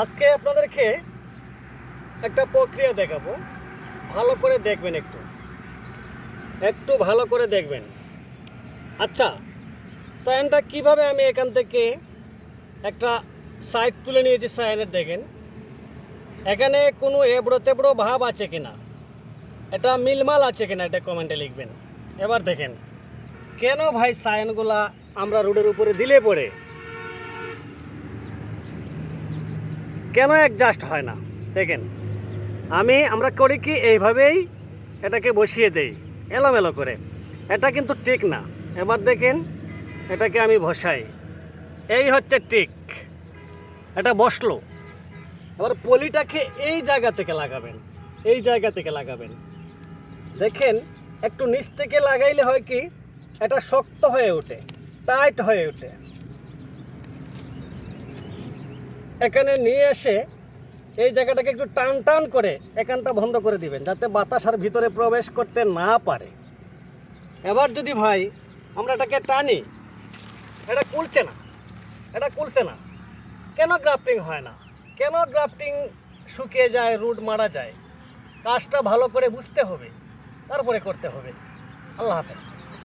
আজকে আপনাদেরকে একটা প্রক্রিয়া দেখাবো। ভালো করে দেখবেন একটু। একটু ভালো করে দেখবেন। আচ্ছা সাইনটা কীভাবে আমি এখান থেকে একটা সাইড তুলে নিয়েছি সাইনের দেখেন। এখানে কোনো এবড়ো তেবড়ো ভাব আছে কিনা? এটা মিলমাল আছে কিনা এটা কমেন্টে লিখবেন। এবার দেখেন, কেন ভাই সাইনগুলা আমরা রোডের উপরে দিলে পড়ে? কেন অ্যাডজাস্ট হয় না? দেখেন, আমি, আমরা করি কি, এইভাবেই এটাকে বসিয়ে দেই, এলোমেলো করে। এটা কিন্তু ঠিক না। এবার দেখেন, এটাকে আমি বসাই। এই হচ্ছে টিক এটা বসল। এবার পলিটাকে এই জায়গা থেকে লাগাবেন, এই জায়গা থেকে লাগাবেন। দেখেন, একটু নিচ থেকে লাগাইলে হয় কি, এটা শক্ত হয়ে ওঠে, টাইট হয়ে ওঠে। এখানে নিয়ে এসে এই জায়গাটাকে একটু টান টান করে এখানটা বন্ধ করে দিবেন, যাতে বাতাস আর ভিতরে প্রবেশ করতে না পারে। এবার যদি ভাই আমরা এটাকে টানি, এটা কুলছে না, এটা কুলছে না। কেন গ্রাফটিং হয় না? কেন গ্রাফটিং শুকিয়ে যায়, রুট মারা যায়? কাজটা ভালো করে বুঝতে হবে, তারপরে করতে হবে। আল্লাহ হাফেজ।